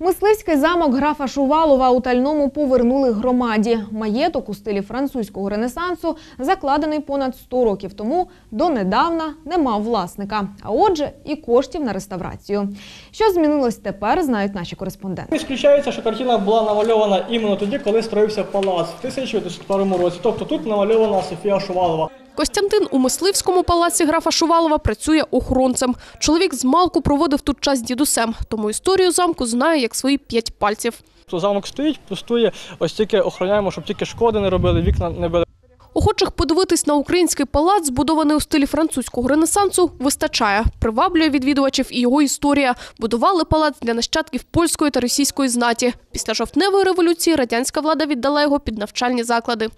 Мисливський замок графа Шувалова у Тальному повернули громаді. Маєток у стилі французького ренесансу, закладений понад 100 років тому, донедавна не мав власника, а отже, і коштів на реставрацію. Що змінилось тепер, знають наші кореспонденти. Ісключається, що картина була намальована іменно тоді, коли строївся палац в 1901 році. Тобто тут намальована Софія Шувалова. Костянтин у мисливському палаці графа Шувалова працює охоронцем. Чоловік з малку проводив тут час з дідусем, тому історію замку знає як свої п'ять пальців. То замок стоїть, пустує, ось тільки охороняємо, щоб тільки шкоди не робили, вікна не били. Охочих подивитись на український палац, збудований у стилі французького ренесансу, вистачає. Приваблює відвідувачів і його історія. Будували палац для нащадків польської та російської знаті. Після жовтневої революції радянська влада віддала його під навчальні заклади.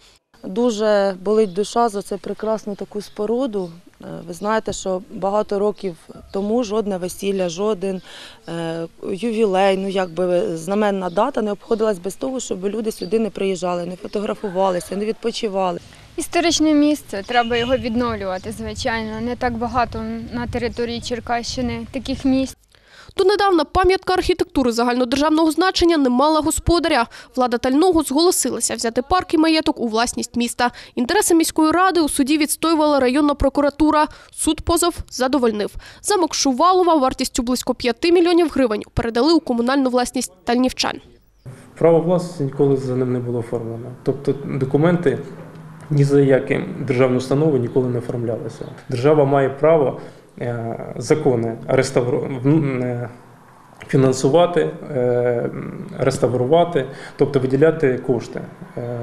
Дуже болить душа за цю прекрасну таку споруду. Е, Ви знаєте, що багато років тому жодне весілля, жоден е, ювілей, ну якби знаменна дата не обходилась без того, щоб люди сюди не приїжджали, не фотографувалися, не відпочивали. Історичне місце, треба його відновлювати, звичайно. Не так багато на території Черкащини таких місць. Донедавна пам'ятка архітектури загальнодержавного значення не мала господаря. Влада Тального зголосилася взяти парк і маєток у власність міста. Інтереси міської ради у суді відстоювала районна прокуратура. Суд позов задовольнив. Замок Шувалова вартістю близько 5 мільйонів гривень передали у комунальну власність тальнівчан. Право власності ніколи за ним не було оформлено. Тобто документи ні за яким державну установу ніколи не оформлялися. Держава має право закони реставру... е, фінансувати, е, реставрувати, тобто виділяти кошти. Е,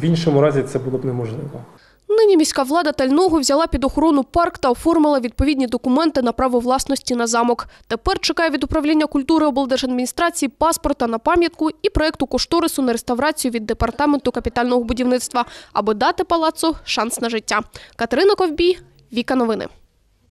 В іншому разі це було б неможливо. Нині міська влада Тального взяла під охорону парк та оформила відповідні документи на право власності на замок. Тепер чекає від управління культури облдержадміністрації паспорта на пам'ятку і проєкту кошторису на реставрацію від департаменту капітального будівництва, аби дати палацу шанс на життя. Катерина Ковбій, Віка Новини.